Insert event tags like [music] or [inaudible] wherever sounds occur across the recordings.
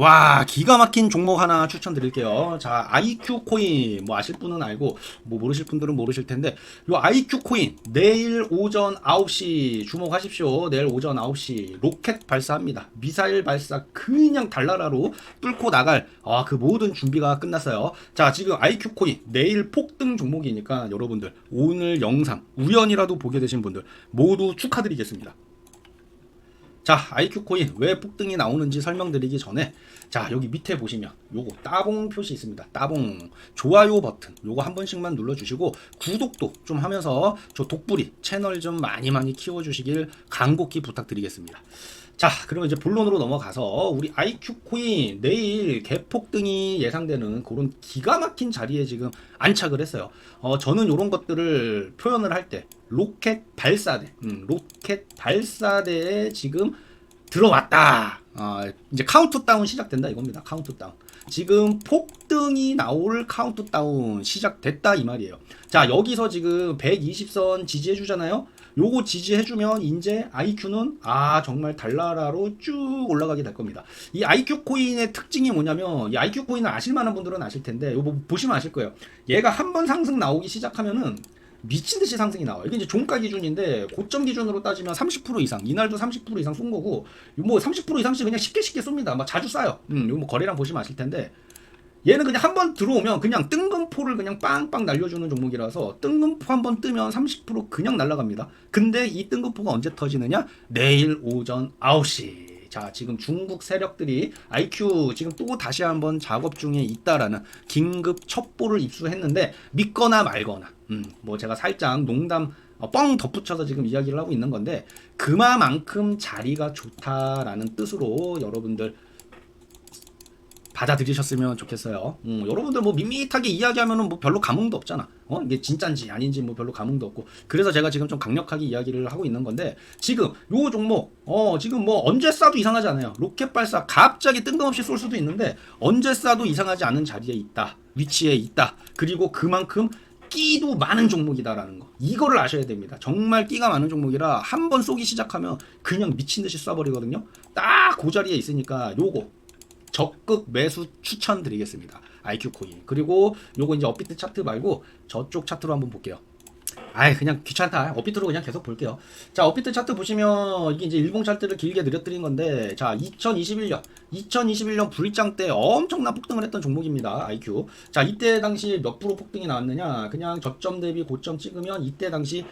와 기가 막힌 종목 하나 추천드릴게요. 자 IQ 코인 뭐 아실 분은 알고 뭐 모르실 분들은 모르실 텐데 요 IQ 코인 내일 오전 9시 주목하십시오. 내일 오전 9시 로켓 발사합니다. 미사일 발사 그냥 달나라로 뚫고 나갈 아, 그 모든 준비가 끝났어요. 자 지금 IQ 코인 내일 폭등 종목이니까 여러분들 오늘 영상 우연이라도 보게 되신 분들 모두 축하드리겠습니다. 자, IQ 코인 왜 폭등이 나오는지 설명드리기 전에 자, 여기 밑에 보시면 요거 따봉 표시 있습니다. 따봉 좋아요 버튼 요거 한 번씩만 눌러 주시고 구독도 좀 하면서 저 독불이 채널 좀 많이 많이 키워 주시길 간곡히 부탁드리겠습니다. 자, 그러면 이제 본론으로 넘어가서 우리 IQ 코인 내일 개폭 등이 예상되는 그런 기가 막힌 자리에 지금 안착을 했어요. 어, 저는 이런 것들을 표현을 할 때 로켓 발사대, 음, 로켓 발사대에 지금 들어왔다. 아, 이제 카운트다운 시작된다 이겁니다. 카운트다운. 지금 폭등이 나올 카운트다운 시작됐다 이 말이에요. 자, 여기서 지금 120선 지지해 주잖아요. 요거 지지해 주면 이제 IQ는 아, 정말 달나라로 쭉 올라가게 될 겁니다. 이 IQ 코인의 특징이 뭐냐면 이 IQ 코인을 아실 만한 분들은 아실 텐데 요거 보시면 아실 거예요. 얘가 한 번 상승 나오기 시작하면은 미친 듯이 상승이 나와요. 이게 이제 종가 기준인데 고점 기준으로 따지면 30% 이상, 이날도 30% 이상 쏜 거고, 뭐 30% 이상씩 그냥 쉽게 쉽게 쏩니다. 막 자주 싸요. 음, 이거 뭐 거래량 보시면 아실 텐데, 얘는 그냥 한 번 들어오면 그냥 뜬금포를 그냥 빵빵 날려주는 종목이라서 뜬금포 한 번 뜨면 30% 그냥 날아갑니다. 근데 이 뜬금포가 언제 터지느냐? 내일 오전 9시. 자, 지금 중국 세력들이 IQ 지금 또 다시 한번 작업 중에 있다라는 긴급 첩보를 입수했는데 믿거나 말거나, 음, 뭐 제가 살짝 농담 어, 뻥 덧붙여서 지금 이야기를 하고 있는 건데 그만큼 자리가 좋다라는 뜻으로 여러분들 받아들이셨으면 좋겠어요. 음, 여러분들 뭐 밋밋하게 이야기하면은 뭐 별로 감흥도 없잖아. 어? 이게 진짠지 아닌지 뭐 별로 감흥도 없고. 그래서 제가 지금 좀 강력하게 이야기를 하고 있는 건데 지금 요 종목 어 지금 뭐 언제 쏴도 이상하지 않아요. 로켓 발사 갑자기 뜬금없이 쏠 수도 있는데 언제 쏴도 이상하지 않은 자리에 있다. 위치에 있다. 그리고 그만큼 끼도 많은 종목이다라는 거. 이거를 아셔야 됩니다. 정말 끼가 많은 종목이라 한 번 쏘기 시작하면 그냥 미친 듯이 쏴버리거든요. 딱 그 자리에 있으니까 요거 적극 매수 추천드리겠습니다. IQ 코인. 그리고 요거 이제 업비트 차트 말고 저쪽 차트로 한번 볼게요. 아이 그냥 귀찮다. 업비트로 그냥 계속 볼게요. 자, 업비트 차트 보시면 이게 이제 일봉 차트를 길게 늘려드린 건데 자, 2021년 2021년 불장 때 엄청난 폭등을 했던 종목입니다. IQ. 자, 이때 당시 몇 프로 폭등이 나왔느냐? 그냥 저점 대비 고점 찍으면 이때 당시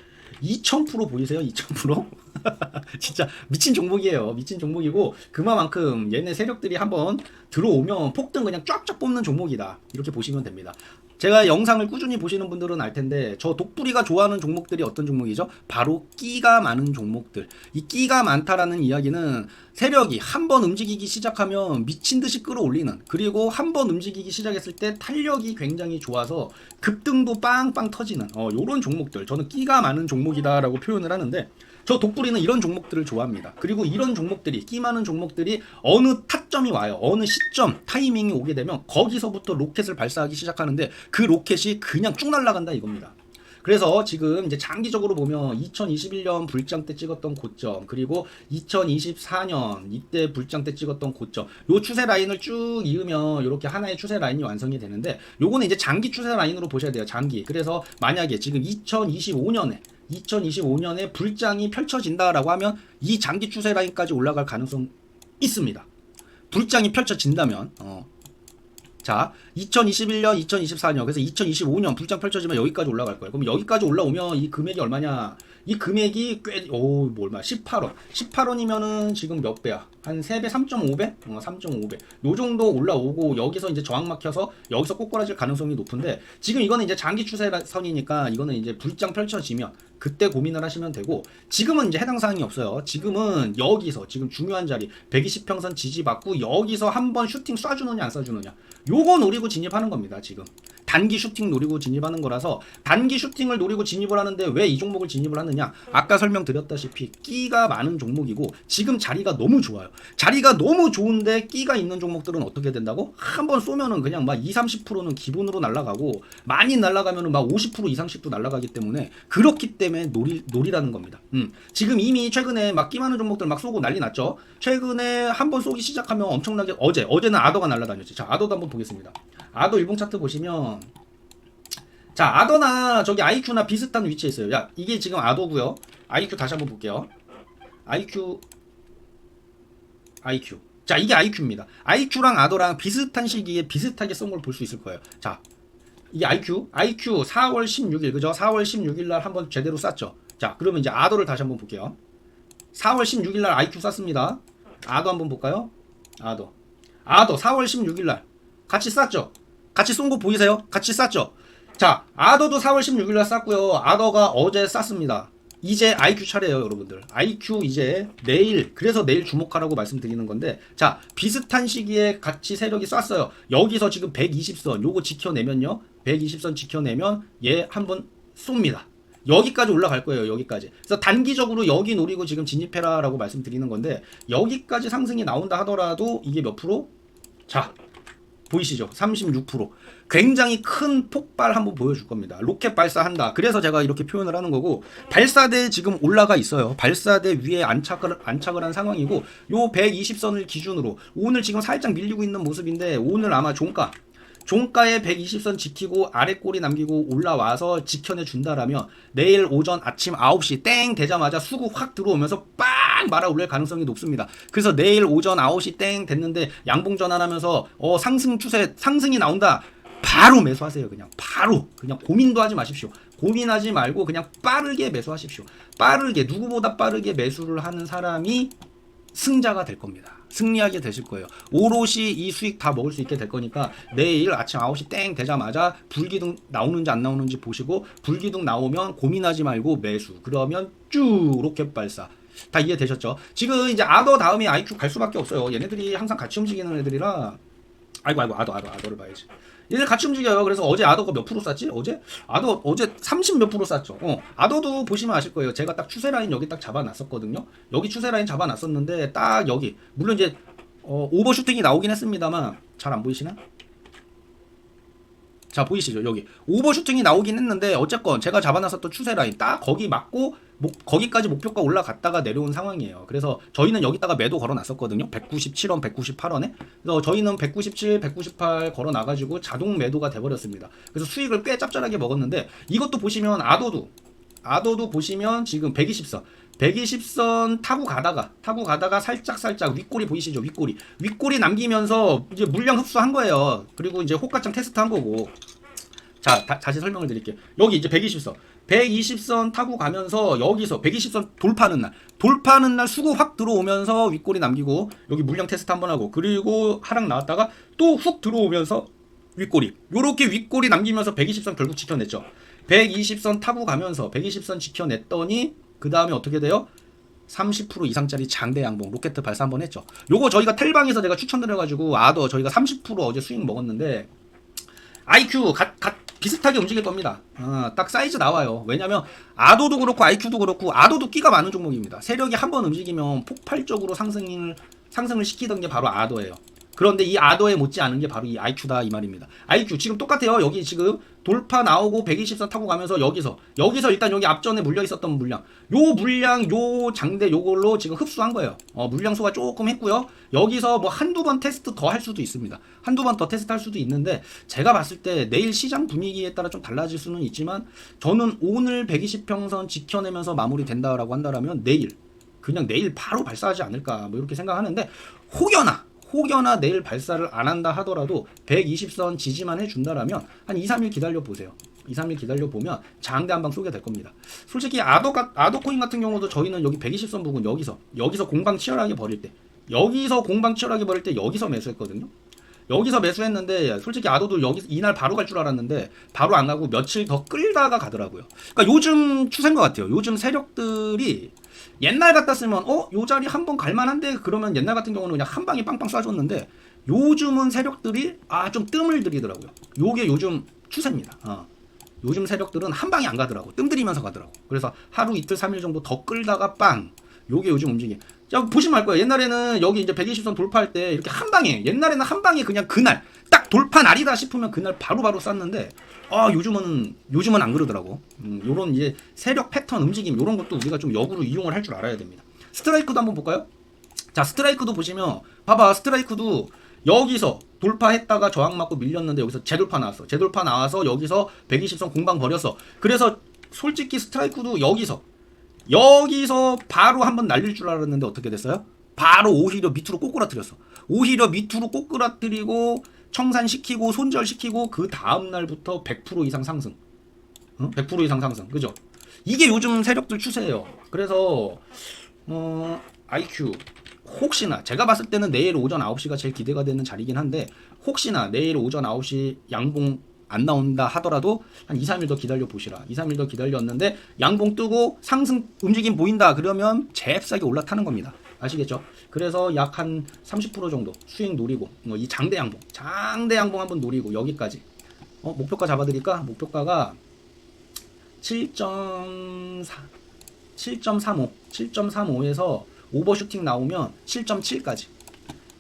2000% 보이세요? 2000%? [laughs] 진짜 미친 종목이에요. 미친 종목이고 그만큼 얘네 세력들이 한번 들어오면 폭등 그냥 쫙쫙 뽑는 종목이다. 이렇게 보시면 됩니다. 제가 영상을 꾸준히 보시는 분들은 알 텐데 저 독뿌리가 좋아하는 종목들이 어떤 종목이죠? 바로 끼가 많은 종목들. 이 끼가 많다라는 이야기는 세력이 한 번 움직이기 시작하면 미친 듯이 끌어올리는 그리고 한 번 움직이기 시작했을 때 탄력이 굉장히 좋아서 급등도 빵빵 터지는 어 요런 종목들 저는 끼가 많은 종목이다라고 표현을 하는데 저 독불이는 이런 종목들을 좋아합니다. 그리고 이런 종목들이 끼 많은 종목들이 어느 타점이 와요. 어느 시점 타이밍이 오게 되면 거기서부터 로켓을 발사하기 시작하는데 그 로켓이 그냥 쭉 날아간다 이겁니다. 그래서 지금 이제 장기적으로 보면 2021년 불장 때 찍었던 고점 그리고 2024년 이때 불장 때 찍었던 고점 요 추세 라인을 쭉 이으면 이렇게 하나의 추세 라인이 완성이 되는데 요거는 이제 장기 추세 라인으로 보셔야 돼요 장기 그래서 만약에 지금 2025년에 2025년에 불장이 펼쳐진다라고 하면 이 장기 추세 라인까지 올라갈 가능성 있습니다. 불장이 펼쳐진다면 어. 자, 2021년, 2024년 그래서 2025년 불장 펼쳐지면 여기까지 올라갈 거예요. 그럼 여기까지 올라오면 이 금액이 얼마냐? 이 금액이 꽤오뭐 얼마? 18원. 18원이면은 지금 몇 배야? 한 3배, 3.5배? 어, 3.5배. 요 정도 올라오고 여기서 이제 저항 막혀서 여기서 꼬꾸라질 가능성이 높은데 지금 이거는 이제 장기 추세선이니까 이거는 이제 불장 펼쳐지면 그때 고민을 하시면 되고 지금은 이제 해당 사항이 없어요. 지금은 여기서 지금 중요한 자리 120평선 지지받고 여기서 한번 슈팅 쏴주느냐 안 쏴주느냐 요거 노리고 진입하는 겁니다. 지금 단기 슈팅 노리고 진입하는 거라서 단기 슈팅을 노리고 진입을 하는데 왜 이 종목을 진입을 하느냐? 아까 설명드렸다시피 끼가 많은 종목이고 지금 자리가 너무 좋아요. 자리가 너무 좋은데 끼가 있는 종목들은 어떻게 된다고? 한번 쏘면은 그냥 막 2, 30%는 기본으로 날아가고 많이 날아가면은 막 50% 이상씩도 날아가기 때문에 그렇기 때문에 놀이 놀이라는 겁니다. 음. 지금 이미 최근에 막 끼 많은 종목들 막 쏘고 난리 났죠. 최근에 한번 쏘기 시작하면 엄청나게 어제 어제는 아더가 날아다녔지. 자, 아더도 한번 보겠습니다. 아더 일봉 차트 보시면 자, 아더나 저기 IQ나 비슷한 위치에 있어요. 야, 이게 지금 아더고요. IQ 다시 한번 볼게요. IQ IQ. 자, 이게 IQ입니다. IQ랑 아더랑 비슷한 시기에 비슷하게 쏜 걸 볼 수 있을 거예요. 자, 이게 IQ, IQ 4월 16일 그죠? 4월 16일 날 한번 제대로 쐈죠. 자, 그러면 이제 아더를 다시 한번 볼게요. 4월 16일 날 IQ 쐈습니다. 아더 한번 볼까요? 아더. 아더 4월 16일 날 같이 쐈죠. 같이 쏜 거 보이세요? 같이 쐈죠. 자, 아더도 4월 16일 날 쐈고요. 아더가 어제 쐈습니다. 이제 IQ 차례예요, 여러분들. IQ 이제 내일 그래서 내일 주목하라고 말씀드리는 건데 자, 비슷한 시기에 같이 세력이 쐈어요. 여기서 지금 120선 요거 지켜내면요. 120선 지켜내면 얘 한번 쏩니다. 여기까지 올라갈 거예요. 여기까지. 그래서 단기적으로 여기 노리고 지금 진입해라라고 말씀드리는 건데 여기까지 상승이 나온다 하더라도 이게 몇 프로? 자, 보이시죠? 36%. 굉장히 큰 폭발 한번 보여줄 겁니다. 로켓 발사한다. 그래서 제가 이렇게 표현을 하는 거고 발사대 지금 올라가 있어요. 발사대 위에 안착을 안착을 한 상황이고 요 120선을 기준으로 오늘 지금 살짝 밀리고 있는 모습인데 오늘 아마 종가 종가에 120선 지키고 아래 꼬리 남기고 올라와서 지켜내 준다라면 내일 오전 아침 9시 땡 되자마자 수급 확 들어오면서 빵 말아 올릴 가능성이 높습니다. 그래서 내일 오전 9시 땡 됐는데 양봉 전환하면서 어 상승 추세 상승이 나온다. 바로 매수하세요. 그냥 바로 그냥 고민도 하지 마십시오. 고민하지 말고 그냥 빠르게 매수하십시오. 빠르게 누구보다 빠르게 매수를 하는 사람이 승자가 될 겁니다. 승리하게 되실 거예요. 오롯이 이 수익 다 먹을 수 있게 될 거니까 내일 아침 9시 땡 되자마자 불기둥 나오는지 안 나오는지 보시고 불기둥 나오면 고민하지 말고 매수. 그러면 쭉 로켓 발사. 다 이해되셨죠? 지금 이제 아더 다음에 IQ 갈 수밖에 없어요. 얘네들이 항상 같이 움직이는 애들이라 아이고 아이고 아더 아더 아더를 봐야지. 얘들 같이 움직여요. 그래서 어제 아더가 몇 프로 쌌지? 어제 아더 어제 30 몇 프로 쌌죠. 어, 아더도 보시면 아실 거예요. 제가 딱 추세 라인 여기 딱 잡아놨었거든요. 여기 추세 라인 잡아놨었는데 딱 여기 물론 이제 어, 오버슈팅이 나오긴 했습니다만 잘 안 보이시나? 자 보이시죠? 여기. 오버슈팅이 나오긴 했는데 어쨌건 제가 잡아놨었던 추세 라인 딱 거기 맞고 목, 거기까지 목표가 올라갔다가 내려온 상황이에요. 그래서 저희는 여기다가 매도 걸어놨었거든요. 197원 198원에. 그래서 저희는 197 198 걸어놔가지고 자동 매도가 돼버렸습니다. 그래서 수익을 꽤 짭짤하게 먹었는데 이것도 보시면 아도도 아도도 보시면 지금 120선 120선 타고 가다가 타고 가다가 살짝 살짝 윗꼬리 보이시죠? 윗꼬리 윗꼬리 남기면서 이제 물량 흡수한 거예요. 그리고 이제 호가창 테스트 한 거고. 자 다, 다시 설명을 드릴게요. 여기 이제 120선. 120선 타고 가면서 여기서 120선 돌파하는 날. 돌파하는 날 수급 확 들어오면서 윗꼬리 남기고 여기 물량 테스트 한번 하고. 그리고 하락 나왔다가 또 훅 들어오면서 윗꼬리 요렇게 윗꼬리 남기면서 120선 결국 지켜냈죠. 120선 타고 가면서 120선 지켜냈더니 그 다음에 어떻게 돼요? 30% 이상짜리 장대 양봉 로켓 발사 한번 했죠. 요거 저희가 텔방에서 제가 추천드려가지고 아더 저희가 30% 어제 수익 먹었는데 IQ 갓, 갓 비슷하게 움직일 겁니다. 아, 딱 사이즈 나와요. 왜냐면 아도도 그렇고 IQ도 그렇고 아도도 끼가 많은 종목입니다. 세력이 한번 움직이면 폭발적으로 상승을 상승을 시키던 게 바로 아더예요. 그런데 이 아더에 못지 않은 게 바로 이 IQ다 이 말입니다. IQ 지금 똑같아요. 여기 지금 돌파 나오고 120선 타고 가면서 여기서 여기서 일단 여기 앞전에 물려 있었던 물량 요 물량 요 장대 요걸로 지금 흡수한 거예요. 어, 물량 소가 조금 했고요. 여기서 뭐 한두 번 테스트 더 할 수도 있습니다. 한두 번 더 테스트 할 수도 있는데 제가 봤을 때 내일 시장 분위기에 따라 좀 달라질 수는 있지만 저는 오늘 120평선 지켜내면서 마무리된다라고 한다라면 내일 그냥 내일 바로 발사하지 않을까 뭐 이렇게 생각하는데 혹여나 혹여나 내일 발사를 안 한다 하더라도 120선 지지만 해준다라면 한 2, 3일 기다려 보세요. 2, 3일 기다려 보면 장대 한방 쏘게 될 겁니다. 솔직히 아도 아도 코인 같은 경우도 저희는 여기 120선 부분 여기서 여기서 공방 치열하게 벌일 때 여기서 공방 치열하게 벌일 때 여기서 매수했거든요. 여기서 매수했는데 솔직히 아도도 여기 이날 바로 갈 줄 알았는데 바로 안 가고 며칠 더 끌다가 가더라고요. 그러니까 요즘 추세인 것 같아요. 요즘 세력들이 옛날 같았으면 어 요 자리 한 번 갈만한데 그러면 옛날 같은 경우는 그냥 한 방에 빵빵 쏴줬는데 요즘은 세력들이 아 좀 뜸을 들이더라고요. 요게 요즘 추세입니다. 어. 요즘 세력들은 한 방에 안 가더라고. 뜸 들이면서 가더라고. 그래서 하루 이틀 삼일 정도 더 끌다가 빵. 요게 요즘 움직임. 자, 보시면 알 거예요. 옛날에는 여기 이제 120선 돌파할 때 이렇게 한 방에 옛날에는 한 방에 그냥 그날 딱 돌파 날이다 싶으면 그날 바로바로 쐈는데 아, 요즘은 요즘은 안 그러더라고. 음, 요런 이제 세력 패턴 움직임 요런 것도 우리가 좀 역으로 이용을 할 줄 알아야 됩니다. 스트라이크도 한번 볼까요? 자, 스트라이크도 보시면 봐봐. 스트라이크도 여기서 돌파했다가 저항 맞고 밀렸는데 여기서 재돌파 나왔어. 재돌파 나와서 여기서 120선 공방 벌였어. 그래서 솔직히 스트라이크도 여기서 여기서 바로 한번 날릴 줄 알았는데 어떻게 됐어요? 바로 오히려 밑으로 꼬꾸라뜨렸어. 오히려 밑으로 꼬꾸라뜨리고 청산시키고 손절시키고 그 다음 날부터 100% 이상 상승. 어? 100% 이상 상승. 그죠? 이게 요즘 세력들 추세예요. 그래서 어 IQ 혹시나 제가 봤을 때는 내일 오전 9시가 제일 기대가 되는 자리긴 한데 혹시나 내일 오전 9시 양봉 안 나온다 하더라도 한 2, 3일 더 기다려 보시라. 2, 3일 더 기다렸는데 양봉 뜨고 상승 움직임 보인다 그러면 잽싸게 올라타는 겁니다. 아시겠죠? 그래서 약 한 30% 정도 수익 노리고 뭐이 장대 양봉, 장대 양봉 한번 노리고 여기까지. 어, 목표가 잡아드릴까? 목표가가 7.4 7.35, 7.35에서 오버슈팅 나오면 7.7까지.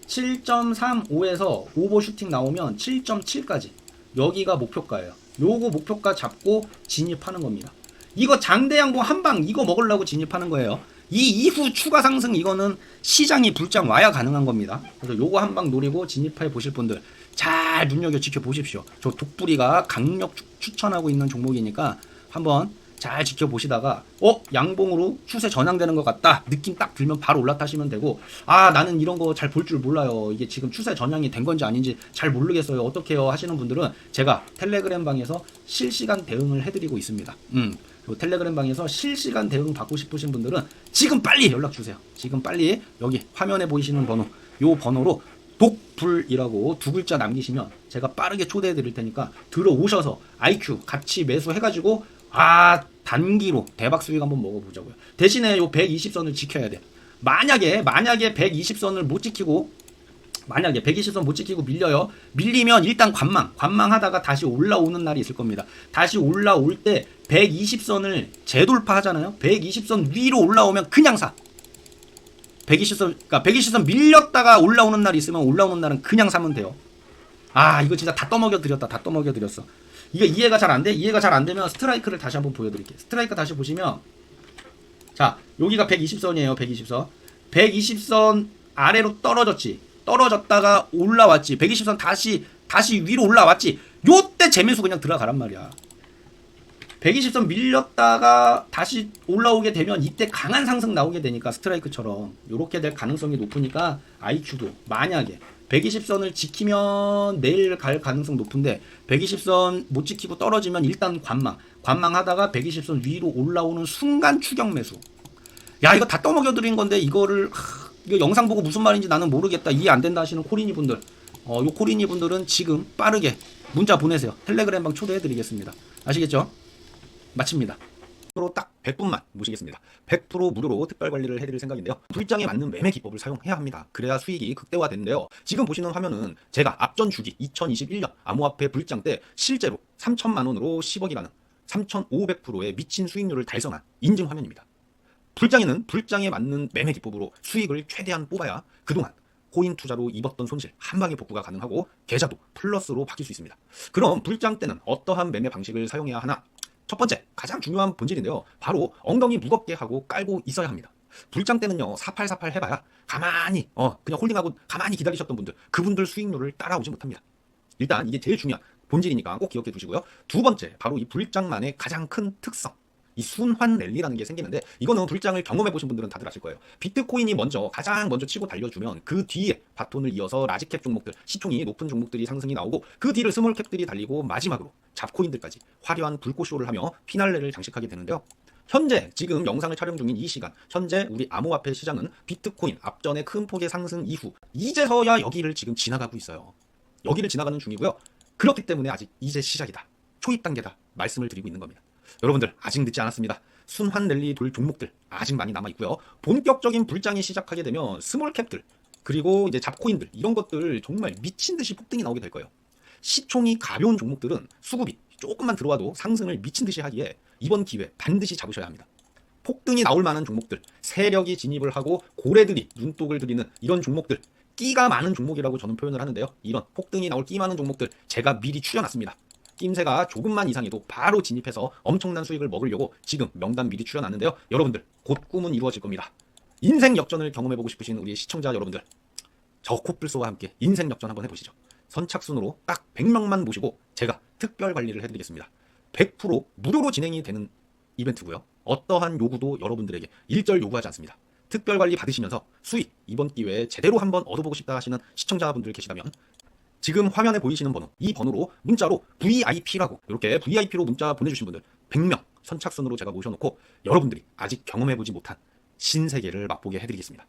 7.35에서 오버슈팅 나오면 7.7까지. 여기가 목표가예요. 요거 목표가 잡고 진입하는 겁니다. 이거 장대 양봉 한 방 이거 먹으려고 진입하는 거예요. 이 이후 추가 상승 이거는 시장이 불장 와야 가능한 겁니다. 그래서 요거 한 방 노리고 진입해 보실 분들 잘 눈여겨 지켜 보십시오. 저 독부리가 강력 추- 추천하고 있는 종목이니까 한번 잘 지켜보시다가 어? 양봉으로 추세 전향되는 것 같다. 느낌 딱 들면 바로 올라타시면 되고 아 나는 이런 거 잘 볼 줄 몰라요. 이게 지금 추세 전향이 된 건지 아닌지 잘 모르겠어요. 어떻게요 하시는 분들은 제가 텔레그램 방에서 실시간 대응을 해드리고 있습니다. 음 텔레그램 방에서 실시간 대응 받고 싶으신 분들은 지금 빨리 연락 주세요 지금 빨리 여기 화면에 보이시는 번호 요 번호로 독불이라고 두 글자 남기시면 제가 빠르게 초대해 드릴 테니까 들어오셔서 IQ 같이 매수해 가지고 아 단기로 대박 수익 한번 먹어보자고요. 대신에 요 120선을 지켜야 돼. 만약에 만약에 120선을 못 지키고 만약에 120선 못 지키고 밀려요. 밀리면 일단 관망, 관망하다가 다시 올라오는 날이 있을 겁니다. 다시 올라올 때 120선을 재돌파하잖아요. 120선 위로 올라오면 그냥 사. 120선, 그러니까 120선 밀렸다가 올라오는 날이 있으면 올라오는 날은 그냥 사면 돼요. 아, 이거 진짜 다 떠먹여 드렸다. 다 떠먹여 드렸어. 이게 이해가 잘 안 돼? 이해가 잘 안 되면 스트라이크를 다시 한번 보여드릴게요. 스트라이크 다시 보시면 자 여기가 120선이에요. 120선. 120선 아래로 떨어졌지. 떨어졌다가 올라왔지. 120선 다시 다시 위로 올라왔지. 요때 재매수 그냥 들어가란 말이야. 120선 밀렸다가 다시 올라오게 되면 이때 강한 상승 나오게 되니까 스트라이크처럼 이렇게 될 가능성이 높으니까 IQ도 만약에 120선을 지키면 내일 갈 가능성 높은데 120선 못 지키고 떨어지면 일단 관망 관망하다가 120선 위로 올라오는 순간 추격 매수 야 이거 다 떠먹여 드린 건데 이거를 하, 이거 영상 보고 무슨 말인지 나는 모르겠다 이해 안 된다 하시는 코리니 분들 어, 요 코리니 분들은 지금 빠르게 문자 보내세요 텔레그램 방 초대해 드리겠습니다 아시겠죠? 마칩니다. 딱 100분만 모시겠습니다. 100% 무료로 특별 관리를 해드릴 생각인데요. 불장에 맞는 매매 기법을 사용해야 합니다. 그래야 수익이 극대화되는데요. 지금 보시는 화면은 제가 앞전 주기 2021년 암호화폐 불장 때 실제로 3천만 원으로 10억이라는 3,500%의 미친 수익률을 달성한 인증 화면입니다. 불장에는 불장에 맞는 매매 기법으로 수익을 최대한 뽑아야 그동안 코인 투자로 입었던 손실 한 방에 복구가 가능하고 계좌도 플러스로 바뀔 수 있습니다. 그럼 불장 때는 어떠한 매매 방식을 사용해야 하나? 첫 번째, 가장 중요한 본질인데요. 바로 엉덩이 무겁게 하고 깔고 있어야 합니다. 불장 때는요, 4848 해봐야 가만히, 어, 그냥 홀딩하고 가만히 기다리셨던 분들, 그분들 수익률을 따라오지 못합니다. 일단 이게 제일 중요한 본질이니까 꼭 기억해 두시고요. 두 번째, 바로 이 불장만의 가장 큰 특성. 이 순환 랠리라는 게 생기는데 이거는 불장을 경험해 보신 분들은 다들 아실 거예요. 비트코인이 먼저 가장 먼저 치고 달려주면 그 뒤에 바톤을 이어서 라지캡 종목들, 시총이 높은 종목들이 상승이 나오고 그 뒤를 스몰캡들이 달리고 마지막으로 잡코인들까지 화려한 불꽃쇼를 하며 피날레를 장식하게 되는데요. 현재 지금 영상을 촬영 중인 이 시간 현재 우리 암호화폐 시장은 비트코인 앞전의 큰 폭의 상승 이후 이제서야 여기를 지금 지나가고 있어요. 여기를 지나가는 중이고요. 그렇기 때문에 아직 이제 시작이다. 초입 단계다. 말씀을 드리고 있는 겁니다. 여러분들 아직 늦지 않았습니다. 순환 랠리 돌 종목들 아직 많이 남아 있고요. 본격적인 불장이 시작하게 되면 스몰 캡들 그리고 이제 잡코인들 이런 것들 정말 미친 듯이 폭등이 나오게 될 거예요. 시총이 가벼운 종목들은 수급이 조금만 들어와도 상승을 미친 듯이 하기에 이번 기회 반드시 잡으셔야 합니다. 폭등이 나올 만한 종목들, 세력이 진입을 하고 고래들이 눈독을 들이는 이런 종목들, 끼가 많은 종목이라고 저는 표현을 하는데요. 이런 폭등이 나올 끼 많은 종목들 제가 미리 추려놨습니다. 낌새가 조금만 이상해도 바로 진입해서 엄청난 수익을 먹으려고 지금 명단 미리 추려놨는데요. 여러분들 곧 꿈은 이루어질 겁니다. 인생 역전을 경험해보고 싶으신 우리 시청자 여러분들 저 코뿔소와 함께 인생 역전 한번 해보시죠. 선착순으로 딱 100명만 모시고 제가 특별 관리를 해드리겠습니다. 100% 무료로 진행이 되는 이벤트고요. 어떠한 요구도 여러분들에게 일절 요구하지 않습니다. 특별 관리 받으시면서 수익 이번 기회에 제대로 한번 얻어보고 싶다 하시는 시청자분들 계시다면 지금 화면에 보이시는 번호 이 번호로 문자로 VIP라고 이렇게 VIP로 문자 보내주신 분들 100명 선착순으로 제가 모셔놓고 여러분들이 아직 경험해보지 못한 신세계를 맛보게 해드리겠습니다.